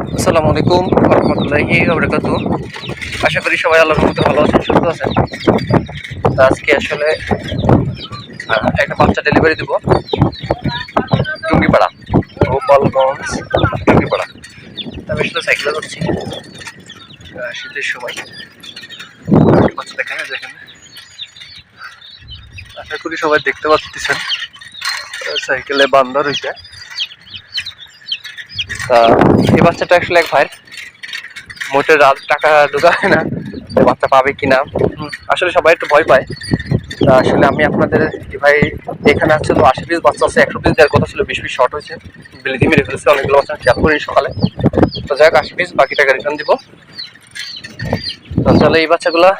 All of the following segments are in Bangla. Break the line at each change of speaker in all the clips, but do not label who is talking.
আসসালামু আলাইকুম রহমতুল্লাহি বরকাত আশা করি সবাই আল্লাহর মতো ভালো আছেন, সুস্থ আছেন। তা আজকে আসলে একটা বাচ্চা ডেলিভারি দিব। টুঙ্গিপাড়া। গোপালগঞ্জ টুঙ্গিপাড়া। আমি আসলে সাইকেলে করছি শীতের সময়। বাচ্চা দেখা যায় এখানে আশা করি সবাই দেখতে পাচ্ছেন সাইকেলে বান্ধা রয়েছে তা এই বাচ্চাটা আসলে এক ভাইয়ের। মোটে রাত টাকা ঢোকায় না। বাচ্চা পাবে কিনা? হুম, আসলে সবাই একটু ভয় পায়। তা আসলে আমি আপনাদের ভাই এখানে আছে তো আশি পিস বাচ্চা আছে। একশো পিস দেওয়ার কথা ছিল বিশ পিস শর্ট হয়েছে। বিলিতি মেরে ফেলেছে অনেকগুলো বাচ্চা খেয়াল করিনি সকালে। তো যাই হোক আশি পিস বাকি টাকা রিটার্ন দিব। তো তাহলে এই বাচ্চাগুলা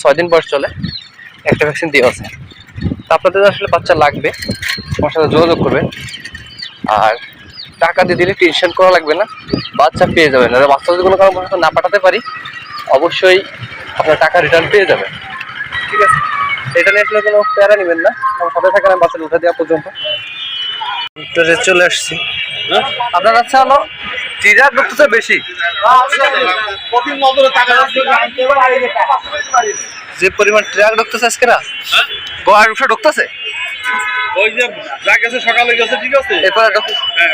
ছয় দিন বয়স চলে। একটা ভ্যাকসিন দেওয়া আছে। তা আপনাদের আসলে বাচ্চা লাগবে। আমার সাথে যোগাযোগ করবেন। আর টাকা দিয়ে দিলে টেনশন করা লাগবে না বাচ্চা পেয়ে যাবেন আর বাচ্চা যদি কোনো কারণ না পাঠাতে পারি অবশ্যই আপনার টাকা রিটার্ন পেয়ে যাবেন ঠিক আছে। এটা নিয়ে আসলে কোনো প্যারা নেবেন না। আমার সাথে থাকেন আমি বাচ্চাটা উঠে দেওয়া পর্যন্ত। চলে আসছি। আপনার আচ্ছা হলো টিজার ঢুকতেছে বেশি। যে পরিমাণ ট্রাক ঢুকতেছে আজকে না? গোয়ার উঠে ঢুকতেছে?
ওই যে যা গেছে সকালে গেছে ঠিক আছে
এরপরে
হ্যাঁ